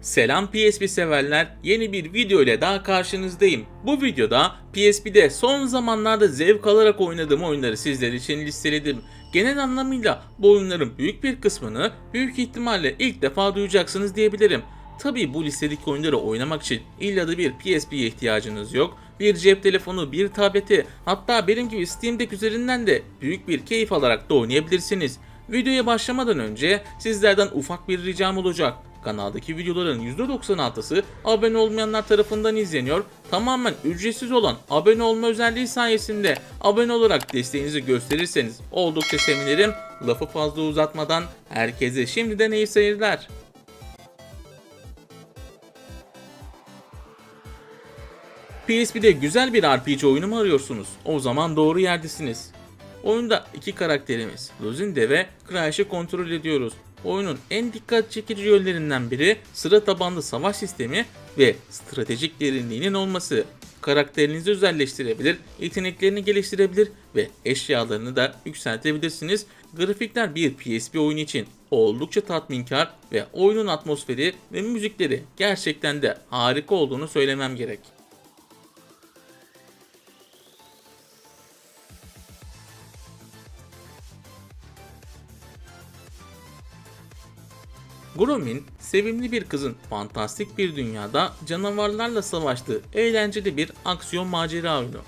Selam PSP severler. Yeni bir video ile daha karşınızdayım. Bu videoda PSP'de son zamanlarda zevk alarak oynadığım oyunları sizler için listeledim. Genel anlamıyla bu oyunların büyük bir kısmını büyük ihtimalle ilk defa duyacaksınız diyebilirim. Tabii bu listedeki oyunları oynamak için illa da bir PSP'ye ihtiyacınız yok. Bir cep telefonu, bir tableti, hatta benim gibi Steam Deck üzerinden de büyük bir keyif alarak da oynayabilirsiniz. Videoya başlamadan önce sizlerden ufak bir ricam olacak. Kanaldaki videoların %96'sı abone olmayanlar tarafından izleniyor. Tamamen ücretsiz olan abone olma özelliği sayesinde abone olarak desteğinizi gösterirseniz oldukça sevinirim. Lafı fazla uzatmadan herkese şimdiden iyi seyirler. PSP'de güzel bir RPG oyunu mu arıyorsunuz? O zaman doğru yerdesiniz. Oyunda iki karakterimiz Luzinde ve Crash'ı kontrol ediyoruz. Oyunun en dikkat çekici yönlerinden biri sıra tabanlı savaş sistemi ve stratejik derinliğinin olması. Karakterinizi özelleştirebilir, yeteneklerini geliştirebilir ve eşyalarını da yükseltebilirsiniz. Grafikler bir PSP oyunu için oldukça tatminkar ve oyunun atmosferi ve müzikleri gerçekten de harika olduğunu söylemem gerek. Grom'in sevimli bir kızın fantastik bir dünyada canavarlarla savaştığı eğlenceli bir aksiyon macera oyunu.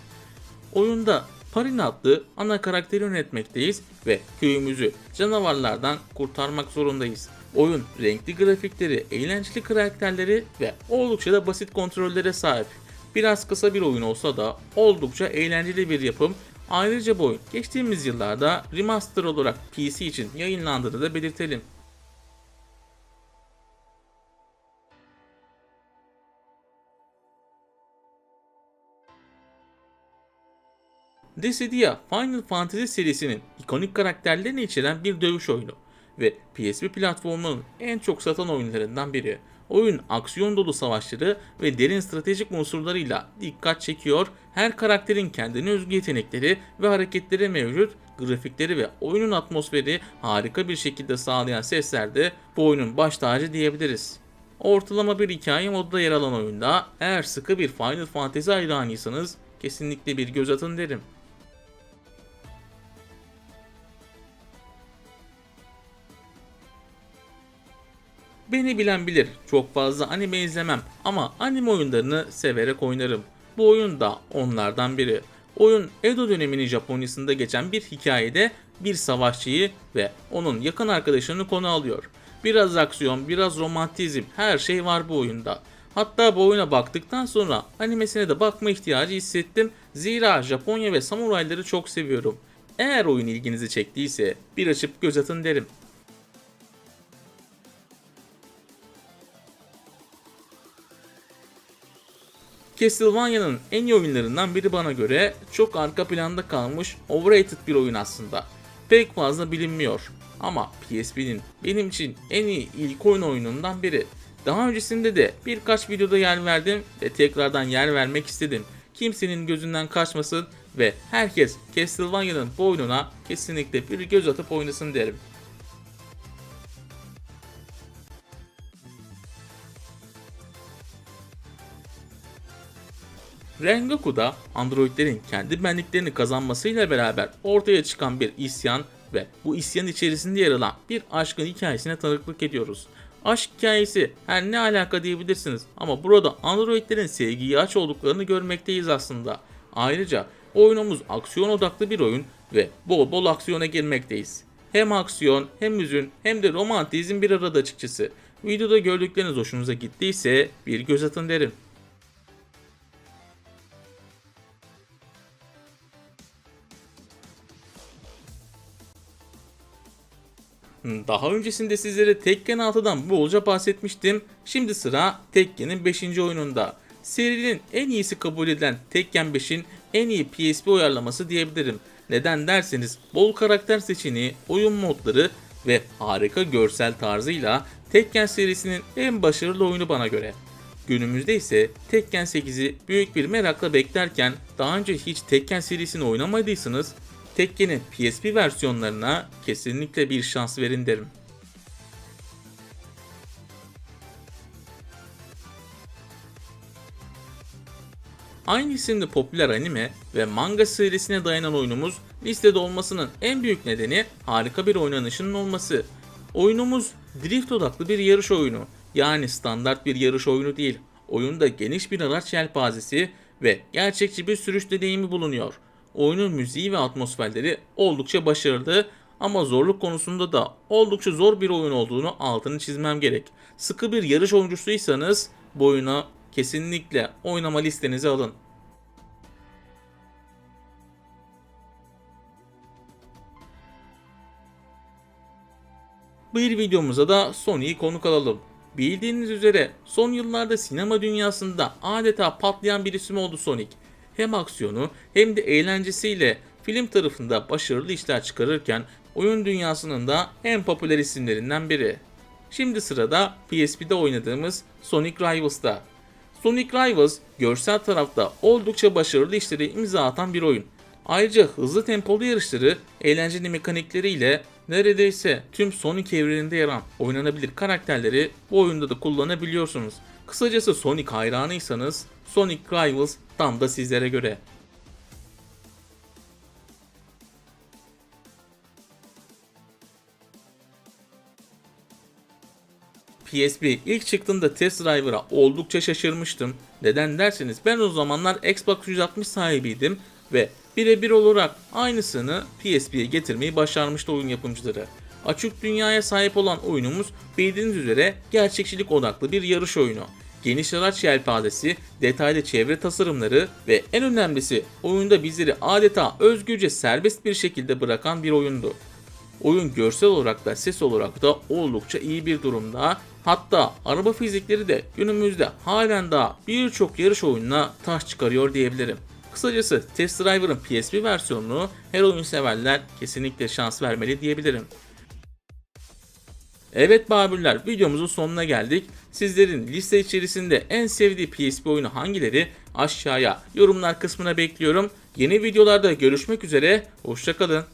Oyunda Parin adlı ana karakteri yönetmekteyiz ve köyümüzü canavarlardan kurtarmak zorundayız. Oyun renkli grafikleri, eğlenceli karakterleri ve oldukça da basit kontrollere sahip. Biraz kısa bir oyun olsa da oldukça eğlenceli bir yapım. Ayrıca bu oyun geçtiğimiz yıllarda remaster olarak PC için yayınlandığını da belirtelim. Dissidia Final Fantasy serisinin ikonik karakterlerini içeren bir dövüş oyunu ve PSP platformunun en çok satan oyunlarından biri. Oyun aksiyon dolu savaşları ve derin stratejik unsurlarıyla dikkat çekiyor. Her karakterin kendine özgü yetenekleri ve hareketleri mevcut. Grafikleri ve oyunun atmosferi harika bir şekilde sağlayan sesler de bu oyunun baş tacı diyebiliriz. Ortalama bir hikaye modda yer alan oyunda eğer sıkı bir Final Fantasy hayranıysanız kesinlikle bir göz atın derim. Beni bilen bilir. Çok fazla anime izlemem ama anime oyunlarını severek oynarım. Bu oyun da onlardan biri. Oyun Edo döneminin Japonya'sında geçen bir hikayede bir savaşçıyı ve onun yakın arkadaşını konu alıyor. Biraz aksiyon, biraz romantizm, her şey var bu oyunda. Hatta bu oyuna baktıktan sonra animesine de bakma ihtiyacı hissettim. Zira Japonya ve samurayları çok seviyorum. Eğer oyun ilginizi çektiyse bir açıp göz atın derim. Castlevania'nın en iyi oyunlarından biri bana göre çok arka planda kalmış overrated bir oyun aslında. Pek fazla bilinmiyor ama PSP'nin benim için en iyi ilk oyun oyunundan biri. Daha öncesinde de birkaç videoda yer verdim ve tekrardan yer vermek istedim. Kimsenin gözünden kaçmasın ve herkes Castlevania'nın bu oyununa kesinlikle bir göz atıp oynasın derim. Rengoku'da androidlerin kendi benliklerini kazanmasıyla beraber ortaya çıkan bir isyan ve bu isyan içerisinde yer alan bir aşkın hikayesine tanıklık ediyoruz. Aşk hikayesi her ne alaka diyebilirsiniz ama burada androidlerin sevgiye aç olduklarını görmekteyiz aslında. Ayrıca oyunumuz aksiyon odaklı bir oyun ve bol bol aksiyona girmekteyiz. Hem aksiyon hem hüzün hem de romantizm bir arada açıkçası. Videoda gördükleriniz hoşunuza gittiyse bir göz atın derim. Daha öncesinde sizlere Tekken 6'dan bolca bahsetmiştim. Şimdi sıra Tekken'in 5. oyununda. Serinin en iyisi kabul edilen Tekken 5'in en iyi PSP uyarlaması diyebilirim. Neden derseniz bol karakter seçeneği, oyun modları ve harika görsel tarzıyla Tekken serisinin en başarılı oyunu bana göre. Günümüzde ise Tekken 8'i büyük bir merakla beklerken daha önce hiç Tekken serisini oynamadıysanız Tekken'in PSP versiyonlarına kesinlikle bir şans verin derim. Aynı isimli popüler anime ve manga serisine dayanan oyunumuz listede olmasının en büyük nedeni harika bir oynanışının olması. Oyunumuz drift odaklı bir yarış oyunu yani standart bir yarış oyunu değil. Oyunda geniş bir araç yelpazesi ve gerçekçi bir sürüş deneyimi bulunuyor. Oyunun müziği ve atmosferleri oldukça başarılı ama zorluk konusunda da oldukça zor bir oyun olduğunu altını çizmem gerek. Sıkı bir yarış oyuncusuysanız bu oyunu kesinlikle oynama listenize alın. Bir videomuza da Sony'yi konuk alalım. Bildiğiniz üzere son yıllarda sinema dünyasında adeta patlayan bir isim oldu Sonic. Hem aksiyonu hem de eğlencesiyle film tarafında başarılı işler çıkarırken oyun dünyasının da en popüler isimlerinden biri. Şimdi sırada PSP'de oynadığımız Sonic Rivals'ta. Sonic Rivals görsel tarafta oldukça başarılı işleri imza atan bir oyun. Ayrıca hızlı tempolu yarışları, eğlenceli mekanikleriyle neredeyse tüm Sonic evreninde yer alan oynanabilir karakterleri bu oyunda da kullanabiliyorsunuz. Kısacası Sonic hayranıysanız Sonic Rivals tam da sizlere göre. PSP ilk çıktığında test driver'a oldukça şaşırmıştım. Neden derseniz ben o zamanlar Xbox 360 sahibiydim ve birebir olarak aynısını PSP'ye getirmeyi başarmıştı oyun yapımcıları. Açık dünyaya sahip olan oyunumuz bildiğiniz üzere gerçekçilik odaklı bir yarış oyunu. Geniş araç yelpazesi, detaylı çevre tasarımları ve en önemlisi oyunda bizleri adeta özgürce serbest bir şekilde bırakan bir oyundu. Oyun görsel olarak da ses olarak da oldukça iyi bir durumda. Hatta araba fizikleri de günümüzde halen daha birçok yarış oyununa taş çıkarıyor diyebilirim. Kısacası Test Driver'ın PSP versiyonunu her oyun severler kesinlikle şans vermeli diyebilirim. Evet Babürler videomuzun sonuna geldik. Sizlerin liste içerisinde en sevdiği PSP oyunu hangileri aşağıya yorumlar kısmına bekliyorum. Yeni videolarda görüşmek üzere. Hoşçakalın.